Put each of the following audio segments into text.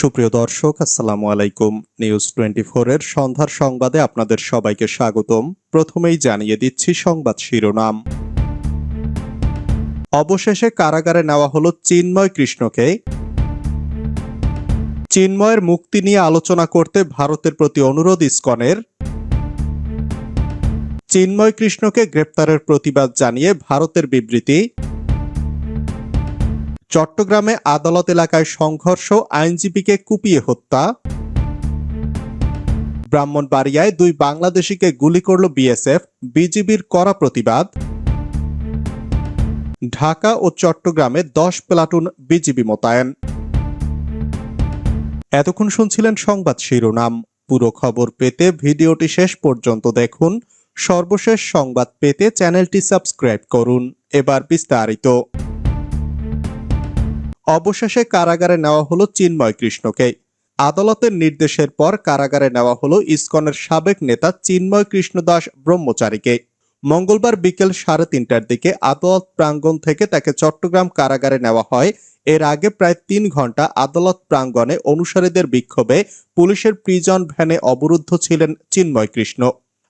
সুপ্রিয় দর্শক, আসসালামু আলাইকুম। নিউজ টোয়েন্টি এর সন্ধ্যার সংবাদে আপনাদের সবাইকে স্বাগতম। প্রথমেই জানিয়ে দিচ্ছি সংবাদ শিরোনাম। অবশেষে কারাগারে নেওয়া হলো চিন্ময় কৃষ্ণকে। চিন্ময়ের মুক্তি নিয়ে আলোচনা করতে ভারতের প্রতি অনুরোধ ইস্কনের। চিন্ময় কৃষ্ণকে গ্রেপ্তারের প্রতিবাদ জানিয়ে ভারতের বিবৃতি। চট্টগ্রামে আদালত এলাকায় সংঘর্ষ, আইনজীবীকে কুপিয়ে হত্যা। ব্রাহ্মণবাড়িয়ায় দুই বাংলাদেশিকে গুলি করল বিএসএফ, বিজিবির কড়া প্রতিবাদ। ঢাকা ও চট্টগ্রামে দশ প্লাটুন বিজিবি মোতায়েন। এতক্ষণ শুনছিলেন সংবাদ শিরোনাম। পুরো খবর পেতে ভিডিওটি শেষ পর্যন্ত দেখুন। সর্বশেষ সংবাদ পেতে চ্যানেলটি সাবস্ক্রাইব করুন। এবার বিস্তারিত। অবশেষে কারাগারে নেওয়া হলো চিন্ময় কৃষ্ণকে। আদালতের নির্দেশের পর কারাগারে নেওয়া হলো ইসকনের সাবেক নেতা চিন্ময় কৃষ্ণ দাস ব্রহ্মচারীকে। মঙ্গলবার বিকেল সাড়ে তিনটার দিকে আদালত প্রাঙ্গণ থেকে তাকে চট্টগ্রাম কারাগারে নেওয়া হয়। এর আগে প্রায় তিন ঘণ্টা আদালত প্রাঙ্গণে অনুসারীদের বিক্ষোভে পুলিশের প্রিজন ভ্যানে অবরুদ্ধ ছিলেন চিন্ময় কৃষ্ণ।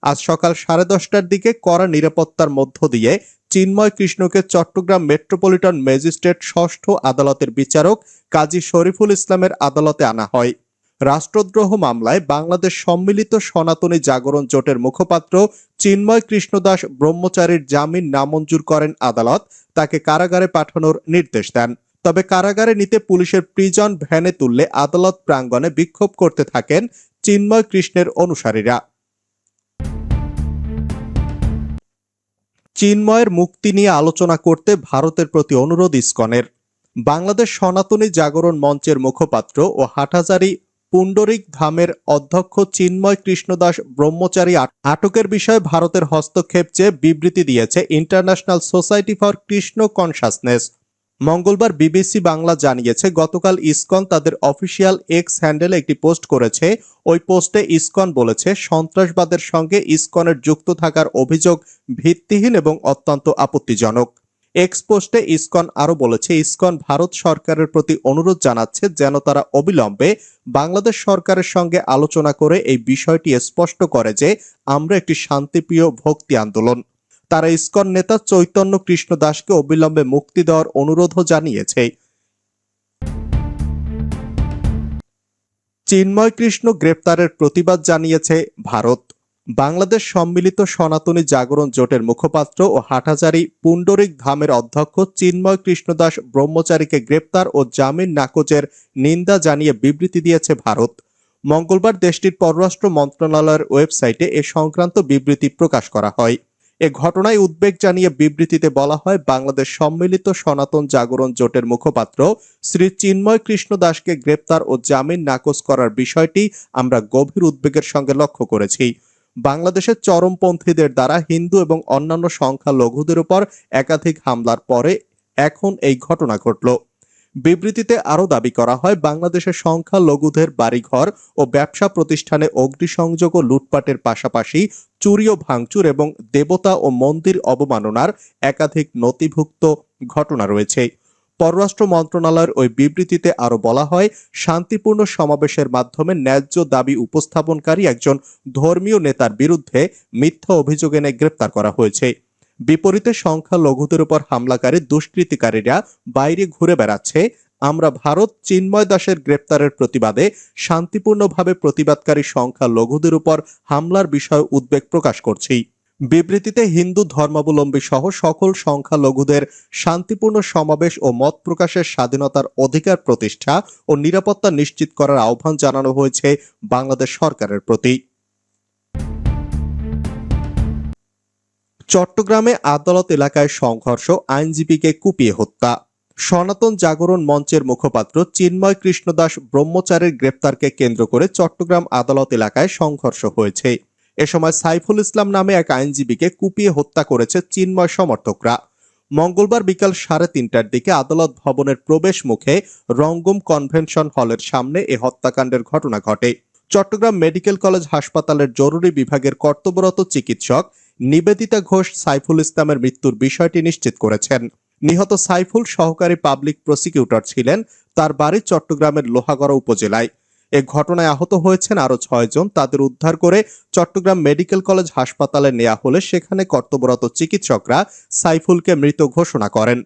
আজ সকাল সাড়ে দশটার দিকে কড়া নিরাপত্তার মধ্য দিয়ে চিন্ময় কৃষ্ণকে চট্টগ্রাম মেট্রোপলিটন ম্যাজিস্ট্রেট ষষ্ঠ আদালতের বিচারক কাজী শরীফুল ইসলামের আদালতে আনা হয়। রাষ্ট্রদ্রোহ মামলায় বাংলাদেশ সম্মিলিত সনাতনী জাগরণ জোটের মুখপাত্র চিন্ময় কৃষ্ণদাস ব্রহ্মচারীর জামিন নামঞ্জুর করেন আদালত, তাকে কারাগারে পাঠানোর নির্দেশ দেন। তবে কারাগারে নিতে পুলিশের প্রিজন ভ্যানে তুললে আদালত প্রাঙ্গণে বিক্ষোভ করতে থাকেন চিন্ময় কৃষ্ণের অনুসারীরা। চিন্ময়ের মুক্তি নিয়ে আলোচনা করতে ভারতের প্রতি অনুরোধ ইস্কনের। বাংলাদেশ সনাতনী জাগরণ মঞ্চের মুখপাত্র ও হাটহাজারি পুণ্ডরিক ধামের অধ্যক্ষ চিন্ময় কৃষ্ণদাস ব্রহ্মচারী আটকের বিষয়ে ভারতের হস্তক্ষেপ চেয়ে বিবৃতি দিয়েছে International Society for Krishna Consciousness. মঙ্গলবার বিবিসি বাংলা জানিয়েছে, গতকাল ইসকন তাদের অফিসিয়াল এক্স হ্যান্ডেলে একটি পোস্ট করেছে। ওই পোস্টে ইসকন বলেছে, সন্ত্রাসবাদের সঙ্গে ইসকনের যুক্ত থাকার অভিযোগ ভিত্তিহীন এবং অত্যন্ত আপত্তিজনক। এক্স পোস্টে ইসকন আরও বলেছে, ইসকন ভারত সরকারের প্রতি অনুরোধ জানাচ্ছে যেন তারা অবিলম্বে বাংলাদেশ সরকারের সঙ্গে আলোচনা করে এই বিষয়টি স্পষ্ট করে যে আমরা একটি শান্তিপ্রিয় ভক্তি আন্দোলন। তারা ইসকন নেতা চৈতন্য কৃষ্ণ দাসকে অবিলম্বে মুক্তি দেওয়ার অনুরোধও জানিয়েছে। চিন্ময় কৃষ্ণ গ্রেপ্তারের প্রতিবাদ জানিয়েছে ভারত। বাংলাদেশ সম্মিলিত সনাতনী জাগরণ জোটের মুখপাত্র ও হাটহাজারি পুণ্ডরিক ধামের অধ্যক্ষ চিন্ময় কৃষ্ণদাস ব্রহ্মচারীকে গ্রেপ্তার ও জামিন নাকচের নিন্দা জানিয়ে বিবৃতি দিয়েছে ভারত। মঙ্গলবার দেশটির পররাষ্ট্র মন্ত্রণালয়ের ওয়েবসাইটে এ সংক্রান্ত বিবৃতি প্রকাশ করা হয়। এ ঘটনায় উদ্বেগ জানিয়ে বিবৃতিতে বলা হয়, বাংলাদেশ সম্মিলিত সনাতন জাগরণ জোটের মুখপাত্র শ্রী চিন্ময় কৃষ্ণ দাসকে গ্রেপ্তার ও জামিন নাকচ করার বিষয়টি আমরা গভীর উদ্বেগের সঙ্গে লক্ষ্য করেছি। বাংলাদেশের চরমপন্থীদের দ্বারা হিন্দু এবং অন্যান্য সংখ্যালঘুদের উপর একাধিক হামলার পরে এখন এই ঘটনা ঘটল। বিবৃতিতে আরও দাবি করা হয়, বাংলাদেশের সংখ্যালঘুদের বাড়িঘর ও ব্যবসা প্রতিষ্ঠানে অগ্নিসংযোগ ও লুটপাটের পাশাপাশি চুরি ও ভাঙচুর এবং দেবতা ও মন্দির অবমাননার একাধিক নথিভুক্ত ঘটনা রয়েছে। পররাষ্ট্র মন্ত্রণালয়ের ওই বিবৃতিতে আরও বলা হয়, শান্তিপূর্ণ সমাবেশের মাধ্যমে ন্যায্য দাবি উপস্থাপনকারী একজন ধর্মীয় নেতার বিরুদ্ধে মিথ্যা অভিযোগ এনে গ্রেপ্তার করা হয়েছে। বিপরীতে সংখ্যালঘুদের উপর হামলাকারী দুষ্কৃতিকারীরা বাইরে ঘুরে বেড়াচ্ছে। আমরা ভারত চিন্ময় দাসের গ্রেপ্তারের প্রতিবাদে শান্তিপূর্ণভাবে প্রতিবাদকারী সংখ্যালঘুদের উপর হামলার বিষয়ে উদ্বেগ প্রকাশ করছি। বিবৃতিতে হিন্দু ধর্মাবলম্বী সহ সকল সংখ্যালঘুদের শান্তিপূর্ণ সমাবেশ ও মত প্রকাশের স্বাধীনতার অধিকার প্রতিষ্ঠা ও নিরাপত্তা নিশ্চিত করার আহ্বান জানানো হয়েছে বাংলাদেশ সরকারের প্রতি। চট্টগ্রামে আদালত এলাকায় সংঘর্ষ, আইনজীবীকে কুপিয়ে হত্যা। সনাতন জাগরণ মঞ্চের মুখপাত্র চিন্ময় কৃষ্ণদাস ব্রহ্মচারীর গ্রেপ্তারকে কেন্দ্র করে চট্টগ্রাম আদালত এলাকায় সংঘর্ষ হয়েছে। এ সময় সাইফুল ইসলাম নামে এক আইনজীবীকে কুপিয়ে হত্যা করেছে চিন্ময় সমর্থকরা। মঙ্গলবার বিকাল সাড়ে তিনটার দিকে আদালত ভবনের প্রবেশ মুখে রঙ্গম কনভেনশন হলের সামনে এ হত্যাকাণ্ডের ঘটনা ঘটে। চট্টগ্রাম মেডিকেল কলেজ হাসপাতালের জরুরি বিভাগের কর্তব্যরত চিকিৎসক নিবেদিতা ঘোষ সাইফুল ইসলামের মৃত্যুর বিষয়টি নিশ্চিত করেছেন। নিহত সাইফুল সহকারী পাবলিক প্রসিকিউটর ছিলেন তার বাড়ি চট্টগ্রামের লোহাগড়া উপজেলায়। এ ঘটনায় আহত হয়েছেন আরও ছয়জন তাদের উদ্ধার করে চট্টগ্রাম মেডিকেল কলেজ হাসপাতালে নেওয়া হলে সেখানে কর্তব্যরত চিকিৎসকরা সাইফুলকে মৃত ঘোষণা করেন।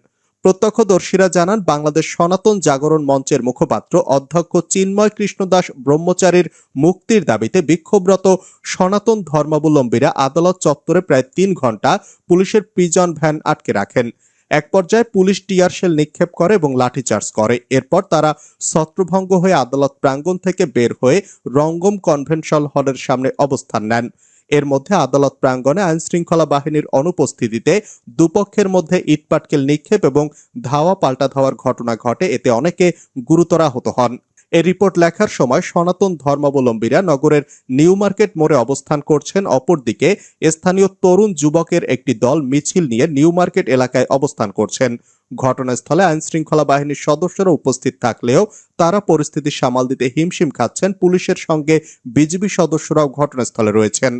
প্রত্যক্ষদর্শীরা জানান, বাংলাদেশ সনাতন জাগরণ মঞ্চের মুখপাত্র অধ্যক্ষ চিন্ময় কৃষ্ণ দাস ব্রহ্মচারীর মুক্তির দাবিতে বিক্ষোভরত সনাতন ধর্মাবলম্বীরা আদালত চত্বরে প্রায় তিন ঘণ্টা পুলিশের প্রিজন ভ্যান আটকে রাখেন। এক পর্যায়ে পুলিশ টিয়ারশেল নিক্ষেপ করে এবং লাঠিচার্জ করে। এরপর তারা ছত্রভঙ্গ হয়ে আদালত প্রাঙ্গণ থেকে বের হয়ে রঙ্গম কনভেনশন হলের সামনে অবস্থান নেন। এর মধ্যে আদালত প্রাঙ্গণে আইন শৃঙ্খলা বাহিনীর অনুপস্থিতিতে দুপক্ষের মধ্যে ইটপাটকেল নিক্ষেপ এবং ধাওয়া পাল্টা ধাওয়ার ঘটনা ঘটে। এতে অনেকে গুরুতর আহত হন। এই রিপোর্ট লেখার সময় সনাতন ধর্মাবলম্বীরা নগরের নিউ মার্কেট মোড়ে অবস্থান করছেন। অপরদিকে স্থানীয় তরুণ যুবকের একটি দল মিছিল নিয়ে নিউ মার্কেট এলাকায় অবস্থান করছেন। ঘটনাস্থলে আইন শৃঙ্খলা বাহিনীর সদস্যরা উপস্থিত থাকলেও তারা পরিস্থিতি সামাল দিতে হিমশিম খাচ্ছেন। পুলিশের সঙ্গে বিজিবি সদস্যরাও ঘটনাস্থলে রয়েছেন।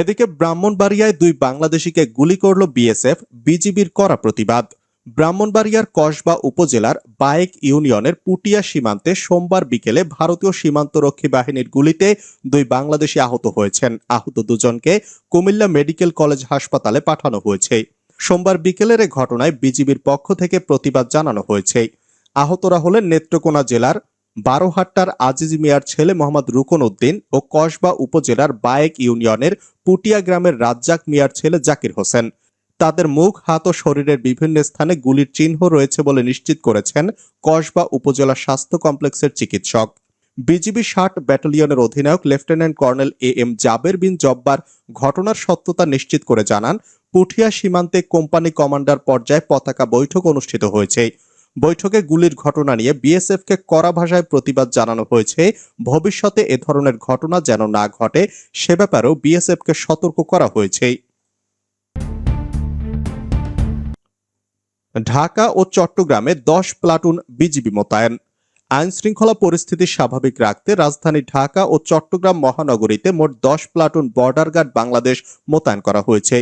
এদিকে ব্রাহ্মণবাড়িয়ায় দুই বাংলাদেশিকে গুলি করল বিএসএফ, বিজিবির করা প্রতিবাদ। ব্রাহ্মণবাড়িয়ার কসবা উপজেলার বায়েক ইউনিয়নের পুটিয়া সীমান্তে সোমবার বিকেলে ভারতীয় সীমান্তরক্ষী বাহিনীর গুলিতে দুই বাংলাদেশি আহত হয়েছেন। আহত দুজনকে কুমিল্লা মেডিকেল কলেজ হাসপাতালে পাঠানো হয়েছে। সোমবার বিকেলের ঘটনায় বিজিবির পক্ষ থেকে প্রতিবাদ জানানো হয়েছে। আহতরা হলেন নেত্রকোনা জেলার বারোহাট্টার আজিজ মিয়ার ছেলে মোহাম্মদ রুকন উদ্দিন ও কসবা উপজেলার বায়েক ইউনিয়নের পুটিয়া গ্রামের রাজ্জাক মিয়ার ছেলে জাকির হোসেন। তাদের মুখ, হাত ও শরীরের বিভিন্ন স্থানে গুলির চিহ্ন রয়েছে বলে নিশ্চিত করেছেন কসবা উপজেলা স্বাস্থ্য কমপ্লেক্সের চিকিৎসক। বিজিবি ষাট ব্যাটালিয়নের অধিনায়ক lieutenant colonel A M Jaber bin Jabbar ঘটনার সত্যতা নিশ্চিত করে জানান, পুঠিয়া সীমান্তে কোম্পানি কমান্ডার পর্যায়ে পতাকা বৈঠক অনুষ্ঠিত হয়েছে। বৈঠকে গুলির ঘটনা নিয়ে বিএসএফকে কড়া ভাষায় প্রতিবাদ জানানো হয়েছে। ভবিষ্যতে এ ধরনের ঘটনা যেন না ঘটে, সে ব্যাপারেও বিএসএফকে সতর্ক করা হয়েছে। ঢাকা ও চট্টগ্রামে দশ প্লাটুন বিজিবি মোতায়েন। আইন শৃঙ্খলা পরিস্থিতি স্বাভাবিক রাখতে রাজধানী ঢাকা ও চট্টগ্রাম মহানগরীতে মোট দশ প্লাটুন বর্ডার গার্ড বাংলাদেশ মোতায়েন করা হয়েছে।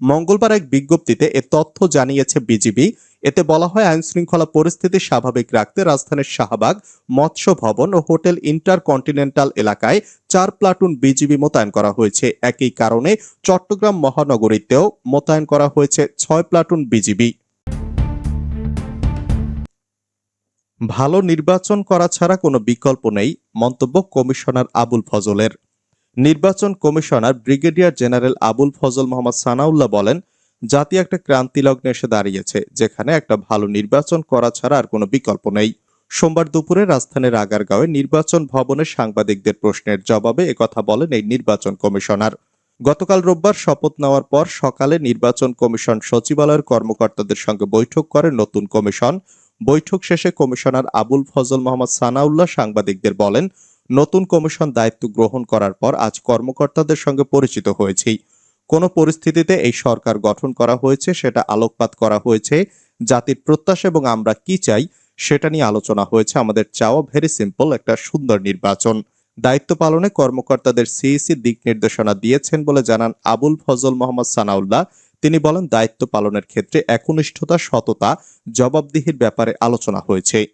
মঙ্গলবার এক বিজ্ঞপ্তিতে এ তথ্য জানিয়েছে বিজিবি। এতে বলা হয় আইন শৃঙ্খলা পরিস্থিতি স্বাভাবিক রাখতে রাজধানীর শাহবাগ, মৎস্য ভবন ও হোটেল ইন্টারকন্টিনেন্টাল এলাকায় চার প্লাটুন বিজিবি মোতায়েন করা হয়েছে। একই কারণে চট্টগ্রাম মহানগরীতেও মোতায়েন করা হয়েছে ছয় প্লাটুন বিজিবি। ভালো নির্বাচন করা ছাড়া কোনো বিকল্প নেই, মন্তব্য কমিশনার আবুল ফজলের। নির্বাচন commissioner brigadier general Abul Fazal Mohammad Sanaullah বলেন, জাতি একটা ক্রান্তি লগ্নে এসে দাঁড়িয়েছে, যেখানে একটা ভালো নির্বাচন করা ছাড়া আর কোনো বিকল্প নেই। সোমবার দুপুরে রাজধানীর আগারগাঁওয়ে নির্বাচন ভবনে সাংবাদিকদের প্রশ্নের জবাবে একথা বলেন এই নির্বাচন কমিশনার। গতকাল রোববার শপথ নেওয়ার পর সকালে নির্বাচন কমিশন সচিবালয়ের কর্মকর্তাদের সঙ্গে বৈঠক করে নতুন কমিশন। বৈঠক শেষে কমিশনার আবুল ফজল মোহাম্মদ সানাউল্লাহ সাংবাদিকদের বলেন নতুন কমিশন দায়িত্ব গ্রহণ করার পর আজ কর্মকর্তাদের সঙ্গে পরিচিত হয়েছি। কোনো পরিস্থিতিতে এই সরকার গঠন করা হয়েছে সেটা আলোকপাত করা হয়েছে, জাতির প্রত্যাশা এবং আমরা কি চাই সেটা নিয়ে আলোচনা হয়েছে। আমাদের চাওয়া ভেরি সিম্পল একটা সুন্দর নির্বাচন। দায়িত্ব পালনে কর্মকর্তাদের সিইসি দিক নির্দেশনা দিয়েছেন বলে জানান আবুল ফজল মোহাম্মদ সানাউল্লাহ। তিনি বলেন, দায়িত্ব পালনের ক্ষেত্রে একনিষ্ঠতা, সততা, জবাবদিহির ব্যাপারে আলোচনা হয়েছে।